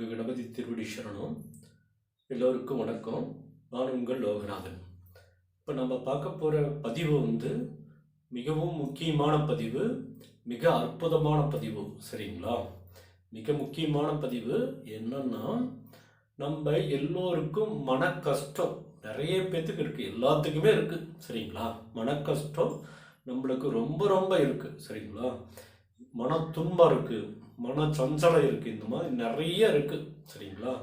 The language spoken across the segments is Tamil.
நான்கு கணபதி திருவடி சரணம் எல்லோருக்கும் வணக்கம். நான் உங்கள் லோகநாதன். இப்போ நம்ம பார்க்க போகிற பதிவு வந்து மிகவும் முக்கியமான பதிவு மிக அற்புதமான பதிவு சரிங்களா? மிக முக்கியமான பதிவு என்னன்னா நம்ம எல்லோருக்கும் மன கஷ்டம் நிறைய பேத்துக்கு இருக்குது எல்லாத்துக்குமே இருக்குது சரிங்களா? மன கஷ்டம் நம்மளுக்கு ரொம்ப ரொம்ப இருக்குது சரிங்களா? மன துன்பம் இருக்குது மன சஞ்சலம் இருக்குது இந்த மாதிரி நிறைய இருக்குது சரிங்களா?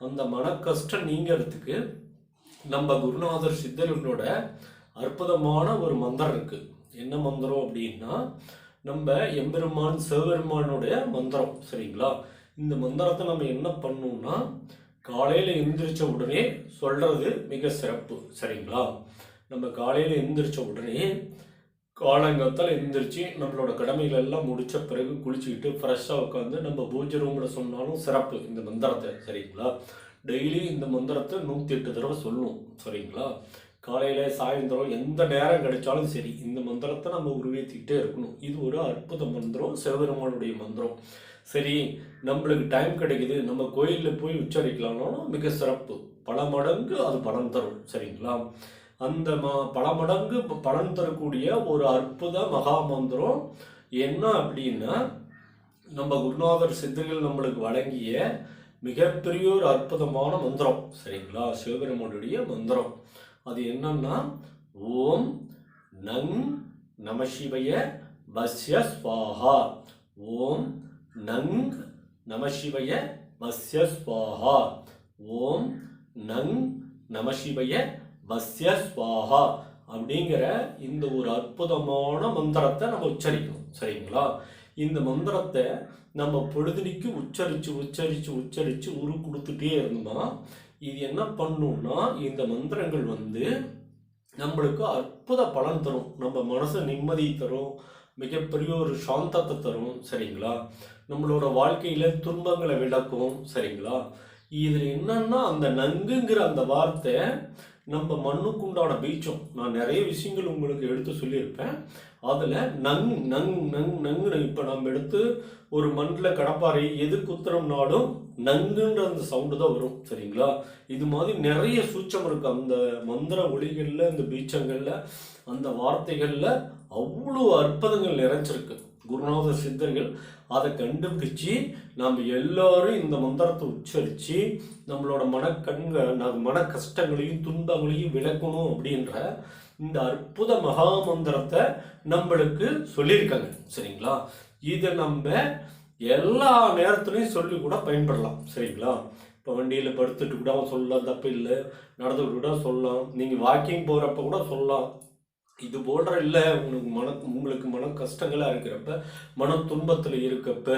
அந்த மன கஷ்டம் நீங்கிறதுக்கு நம்ம குருநாதர் சித்தர்களோட அற்புதமான ஒரு மந்திரம் இருக்குது என்ன மந்திரம் அப்படின்னா நம்ம எம்பெருமான் சிவபெருமானுடைய மந்திரம். சரிங்களா? இந்த மந்திரத்தை நம்ம என்ன பண்ணோம்னா காலையில் எந்திரிச்ச உடனே சொல்கிறது மிக சிறப்பு. சரிங்களா? நம்ம காலையில் எந்திரிச்ச உடனே காலங்கத்தால் எந்திரிச்சு நம்மளோட கடமைகள் எல்லாம் முடித்த பிறகு குளிச்சுக்கிட்டு ஃப்ரெஷ்ஷாக உட்காந்து நம்ம பூஜை ரூமில் சொன்னாலும் சிறப்பு. இந்த மந்திரத்தை சரிங்களா? டெய்லி இந்த மந்திரத்தை நூற்றி எட்டு தடவை சொல்லணும் சரிங்களா? காலையில் சாயந்தரம் எந்த நேரம் கிடைச்சாலும் சரி இந்த மந்திரத்தை நம்ம உருவேற்றிக்கிட்டே இருக்கணும். இது ஒரு அற்புத மந்திரம் சிவபெருமானுடைய மந்திரம். சரி நம்மளுக்கு டைம் கிடைக்குது நம்ம கோயிலில் போய் உச்சரிக்கலாம்னாலும் மிக சிறப்பு. பல மடங்கு அது பலன் தரும் சரிங்களா? அந்த ம பல மடங்கு பலன் தரக்கூடிய ஒரு அற்புத மகா மந்திரம் என்ன அப்படின்னா நம்ம குருநாதர் சித்தர்கள் நம்மளுக்கு வழங்கிய மிகப்பெரிய ஒரு அற்புதமான மந்திரம் சரிங்களா? சிவபெருமானுடைய மந்திரம். அது என்னன்னா ஓம் நங் நமசிவய பஸ்ய ஸ்வாஹா. ஓம் நங் நமசிவய பஸ்ய ஸ்வாஹா. ஓம் நங் நமசிவய பஸ்ய ஸ்வாஹா அப்படிங்கிற இந்த ஒரு அற்புதமான மந்திரத்தை நம்ம உச்சரிக்கணும். சரிங்களா? இந்த மந்திரத்தை நம்ம பொழுதுனிக்கு உச்சரித்து உச்சரித்து உச்சரித்து உரு கொடுத்துட்டே இருந்தோம்னா இது என்ன பண்ணும்னா இந்த மந்திரங்கள் வந்து நம்மளுக்கு அற்புத பலன் தரும். நம்ம மனசு நிம்மதி தரும். மிகப்பெரிய ஒரு சாந்தத்தை தரும். சரிங்களா? நம்மளோட வாழ்க்கையில் துன்பங்களை விளக்கும். சரிங்களா? இதில் என்னன்னா அந்த நங்குங்கிற அந்த வார்த்தை நம்ம மண்ணுக்குண்டான பீச்சம். நான் நிறைய விஷயங்கள் உங்களுக்கு எடுத்து சொல்லியிருப்பேன். அதில் நங் நங் நங் நங்கு இப்போ நம்ம எடுத்து ஒரு மண்ணில் கடப்பாறை எது குத்துறோம்னாலும் நங்குன்ற அந்த சவுண்டு தான் வரும் சரிங்களா? இது மாதிரி நிறைய சூச்சம் இருக்குது அந்த மந்திர ஒளிகளில் இந்த பீச்சங்களில் அந்த வார்த்தைகளில் அவ்வளோ அற்புதங்கள் நிறைஞ்சிருக்கு. குருநாத சித்தர்கள் அதை கண்டுபிடிச்சு நாம் எல்லாரும் இந்த மந்திரத்தை உச்சரித்து நம்மளோட மனக்கண்க மன கஷ்டங்களையும் துன்பங்களையும் விளக்கணும் அப்படின்ற இந்த அற்புத மகா மந்திரத்தை நம்மளுக்கு சொல்லியிருக்காங்க. சரிங்களா? இதை நம்ம எல்லா நேரத்துலையும் சொல்லி கூட பயன்படலாம். சரிங்களா? இப்போ வண்டியில் படுத்துட்டு கூட சொல்லலாம் தப்பு இல்லை நடந்துக்கிட்டு கூட சொல்லலாம். நீங்கள் வாக்கிங் போகிறப்ப கூட சொல்லலாம். இது போன்ற இல்லை உங்களுக்கு மன உங்களுக்கு மன கஷ்டங்களாக இருக்கிறப்ப மன துன்பத்தில் இருக்கப்ப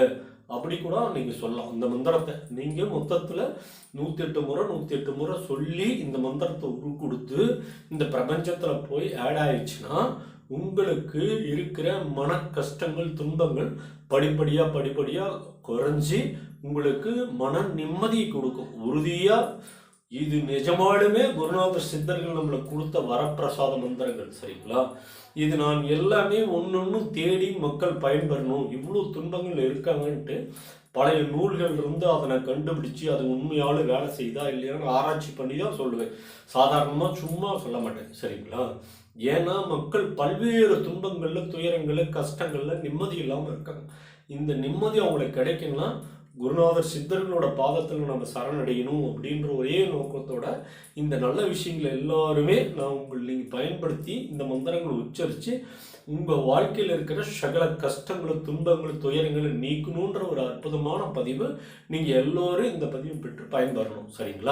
அப்படி கூட நீங்கள் சொல்லலாம். இந்த மந்திரத்தை நீங்கள் மொத்தத்தில் நூற்றி எட்டு முறை நூற்றி எட்டு முறை சொல்லி இந்த மந்திரத்தை உரு கொடுத்து இந்த பிரபஞ்சத்தில் போய் ஆட் ஆயிடுச்சுன்னா உங்களுக்கு இருக்கிற மன கஷ்டங்கள் துன்பங்கள் படிப்படியாக படிப்படியாக குறைஞ்சி உங்களுக்கு மன நிம்மதியை கொடுக்கும். உறுதியாக இது நிஜமாலுமே குருநாத சித்தர்கள் நம்மளுக்கு கொடுத்த வரப்பிரசாத மந்திரங்கள் சரிங்களா? இது நான் எல்லாமே ஒன்று தேடி மக்கள் பயன்பெறணும். இவ்வளோ துன்பங்கள் இருக்காங்கன்ட்டு பழைய நூல்கள் இருந்து அதை நான் கண்டுபிடிச்சு அது உண்மையால வேலை செய்தா இல்லையான்னு ஆராய்ச்சி பண்ணி தான் சொல்லுவேன். சாதாரணமாக சும்மா சொல்ல மாட்டேன் சரிங்களா? ஏன்னா மக்கள் பல்வேறு துன்பங்களில் துயரங்களில் கஷ்டங்களில் நிம்மதி இல்லாமல் இருக்காங்க. இந்த நிம்மதி அவங்களுக்கு கிடைக்குன்னா குருநாதர் சித்தர்களோட பாதத்தில் நம்ம சரணடையணும் அப்படின்ற ஒரே நோக்கத்தோட இந்த நல்ல விஷயங்களை எல்லாருமே நான் உங்கள் நீங்கள் பயன்படுத்தி இந்த மந்திரங்களை உச்சரித்து உங்கள் வாழ்க்கையில் இருக்கிற சகல கஷ்டங்களும் துன்பங்களும் துயரங்களும் நீக்கணுன்ற ஒரு அற்புதமான பதிவு நீங்கள் எல்லோரும் இந்த பதிவு பெற்று பயன்பெறணும். சரிங்களா?